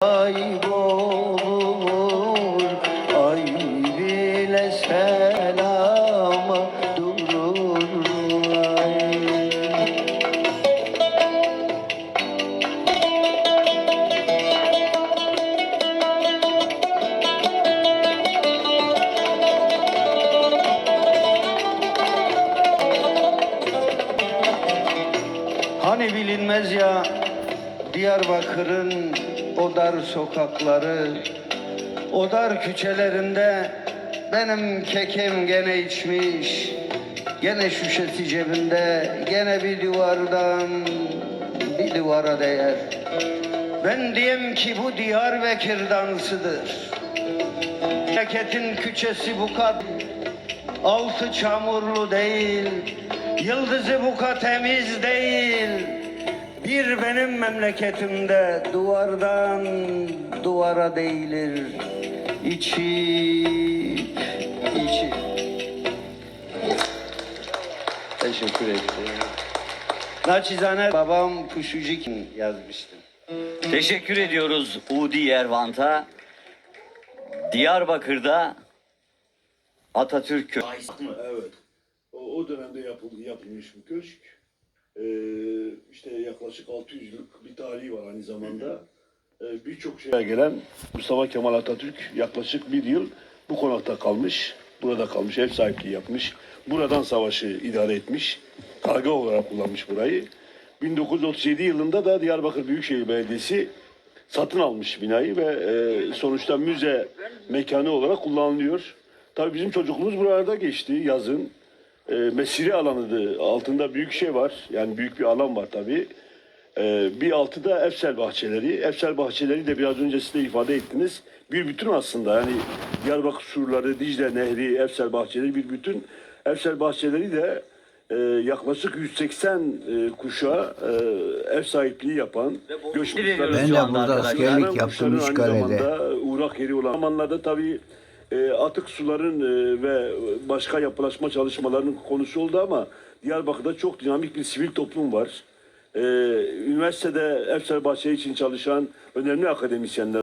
kaybolur Ay bile selama durur ay. Hani bilinmez ya Diyarbakır'ın o dar sokakları O dar küçelerinde benim kekim gene içmiş Gene şüşesi cebinde Gene bir duvardan bir duvara değer Ben diyem ki bu Diyarbakır dansıdır Memleketin küçesi bu kadar Altı çamurlu değil, yıldızı bu kadar temiz değil. Benim memleketimde duvardan duvara değilir. İçip, içip. Teşekkür ederim. Naçizane babam Puşucik yazmıştım. Teşekkür ediyoruz Udi Yervant'a. Diyarbakır'da Atatürk Kö- Evet. O, o dönemde yapıl, yapılmış bir köşk. Ee, işte yaklaşık 600 yıllık bir tarihi var aynı zamanda. Ee, Birçok şeye gelen Mustafa Kemal Atatürk yaklaşık bir yıl bu konakta kalmış. Burada kalmış, ev sahipliği yapmış. Buradan savaşı idare etmiş. Karga olarak kullanmış burayı. 1937 yılında da Diyarbakır Büyükşehir Belediyesi satın almış binayı ve e, sonuçta müze mekanı olarak kullanılıyor. Tabii bizim çocukluğumuz buralarda geçti yazın. E, mesire alanıydı. Altında büyük şey var. Yani büyük bir alan var tabii. E, bir altı da Efsel bahçeleri. Efsel bahçeleri de biraz önce siz de ifade ettiniz. Bir bütün aslında. Yani Diyarbakır surları, Dicle Nehri, Efsel bahçeleri bir bütün. Efsel bahçeleri de e, yaklaşık 180 e, kuşağa e, ev sahipliği yapan veriyoruz Ben de burada askerlik yaptım zamanda uğrak yeri olan zamanlarda tabii e, atık suların e, ve başka yapılaşma çalışmalarının konusu oldu ama Diyarbakır'da çok dinamik bir sivil toplum var. E, üniversitede Efsel Bahçe için çalışan önemli akademisyenler